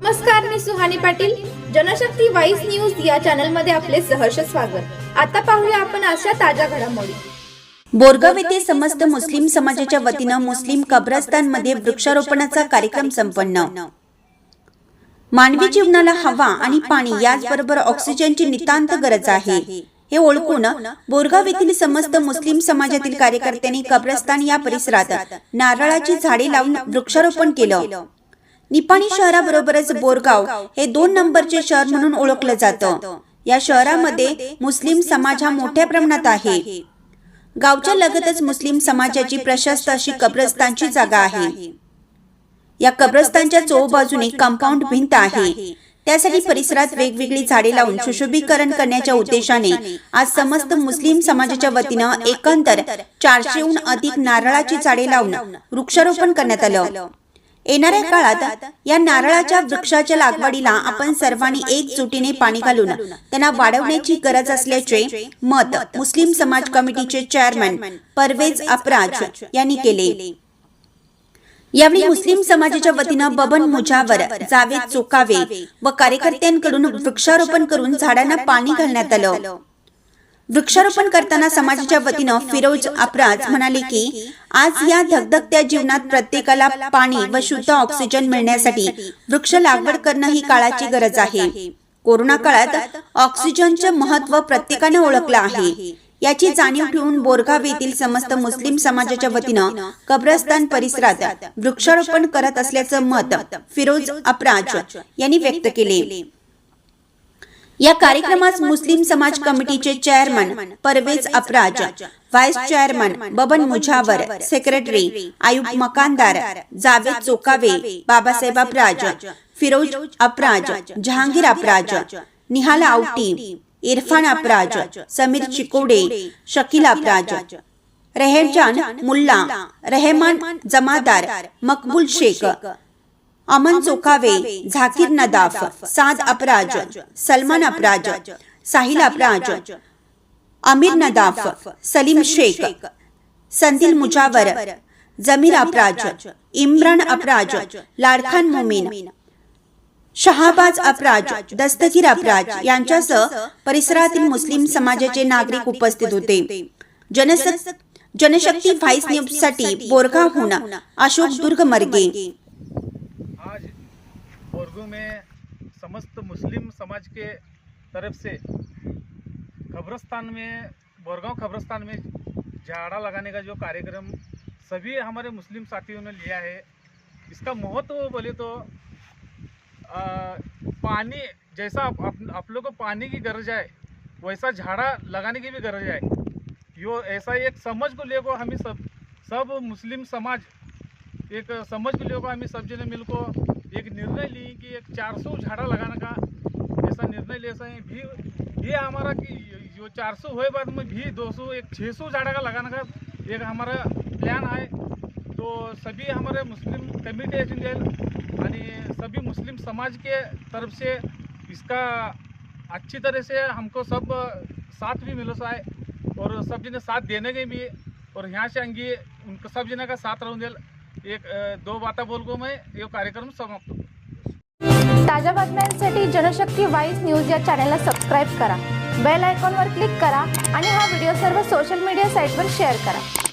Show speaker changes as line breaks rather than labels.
नमस्कार मी Suhani Patil. Janshakti voice news या चॅनलमध्ये आपले सहर्ष स्वागत. आता पाहूया आपण अशा ताज्या घडामोडी.
बोरगाव येथे समस्त मुस्लिम समाजाच्या वतीनं मुस्लिम कब्रस्तानमध्ये वृक्षारोपणाचा कार्यक्रम संपन्न. मानवी जीवनाला हवा आणि पाणी याचबरोबर ऑक्सिजनची नितांत गरज आहे. हे ओळखून बोरगाव येथील समस्त मुस्लिम समाजातील कार्यकर्त्यांनी कब्रस्तान या परिसरात नारळाची झाडे लावून वृक्षारोपण केलं. निपाणी शहराबरोबरच बोरगाव हे दोन नंबरचे शहर म्हणून ओळखलं जातं. या शहरामध्ये मुस्लिम समाज हा मोठ्या प्रमाणात आहे. गावच्या लगतच मुस्लिम समाजाची प्रशस्त अशी कब्रस्तानची जागा आहे. या कब्रस्तानच्या चोबाजूने कंपाऊंड भिंत आहे. त्यासाठी परिसरात वेगवेगळी झाडे लावून सुशोभीकरण करण्याच्या उद्देशाने आज समस्त मुस्लिम समाजाच्या वतीनं एकंदर चारशेहून अधिक नारळाची झाडे लावून वृक्षारोपण करण्यात आलं. येणाऱ्या काळात या नारळाच्या वृक्षाच्या लागवडीला आपण सर्वांनी एकजुटीने पाणी घालून त्यांना वाढवण्याची गरज असल्याचे मत मुस्लिम समाज कमिटीचे चेअरमन परवेज अपराज यांनी केले. यावेळी मुस्लिम समाजाच्या वतीनं बबन मुजावर जावेद चोकावे व कार्यकर्त्यांकडून वृक्षारोपण करून झाडांना पाणी घालण्यात आलं. वृक्षारोपण करताना समाजाच्या वतीनं फिरोज अपराज म्हणाले की आज या धगधगत्या जीवनात प्रत्येकाला पाणी व शुद्ध ऑक्सिजन मिळण्यासाठी वृक्ष लागवड करणं ही काळाची गरज आहे. कोरोना काळात ऑक्सिजनचे महत्त्व प्रत्येकाने ओळखलं आहे. याची जाणीव ठेवून बोरगाव येथील समस्त मुस्लिम समाजाच्या वतीनं कब्रस्तान परिसरात वृक्षारोपण करत असल्याचं मत फिरोज अपराज यांनी व्यक्त केले. या कार्यक्रमास मुस्लिम समाज कमिटीचे chairman Parvez Apraj vice chairman Baban Mujawar secretary Ayub Makandar Javed Chokave Babasaheb Apraj Firoz Apraj Jahangir Apraj Nihal Awati Irfan Apraj Sameer Chikode Shakeel Apraj Rehjan Mulla Rehman Jamadar Maqbool Shaikh Aman चोकावे Zakir Nadaf साद अपराज सलमान अपराज साहिल अपराज अमीर नदाफ सलीम शेख संदिल मुजावर जमीर अपराज इम्रान अपराज लाडखान मोमीन शहाबाज अपराज दस्तगीर अपराज यांच्यासह परिसरातील मुस्लिम समाजाचे नागरिक उपस्थित होते. Janshakti vice न्यूजसाठी बोरगावहून अशोक दुर्ग मर्गे.
बोरगू में समस्त मुस्लिम समाज के तरफ़ से खबरस्तान में बोरगांव खबरस्तान में झाड़ा लगाने का जो कार्यक्रम सभी हमारे मुस्लिम साथियों ने लिया है इसका महत्व बोले तो आ, पानी जैसा आप, आप, आप लोग को पानी की गरज है वैसा झाड़ा लगाने की भी गरज है यो ऐसा एक समझ को लेकर हमें सब सब मुस्लिम समाज एक समझ को लेकर हमें सब जने मिल को एक निर्णय ली कि एक 400 झाड़ा लगाने का ऐसा निर्णय ले सकें। भी ये हमारा कि जो 400 हुए बाद में भी 200 एक 600 झाड़ा का लगाने का एक हमारा प्लान है तो सभी हमारे मुस्लिम कमिटी असेल आणि सभी मुस्लिम समाज के तरफ़ से इसका अच्छी तरह से हमको सब साथ भी मिलो सा है और सब जने साथ देने के भी, और यहाँ से अंगी उनको सब जने का साथ देल। एक दो बाता बोल को मैं ये कार्यक्रम समाप्त
ताज्या बातम्यांसाठी जनशक्ती वाईस न्यूज या चॅनलला सबस्क्राईब करा. बेल आयकॉनवर क्लिक करा आणि हा व्हिडिओ सर्व सोशल मीडिया साईटवर शेअर करा.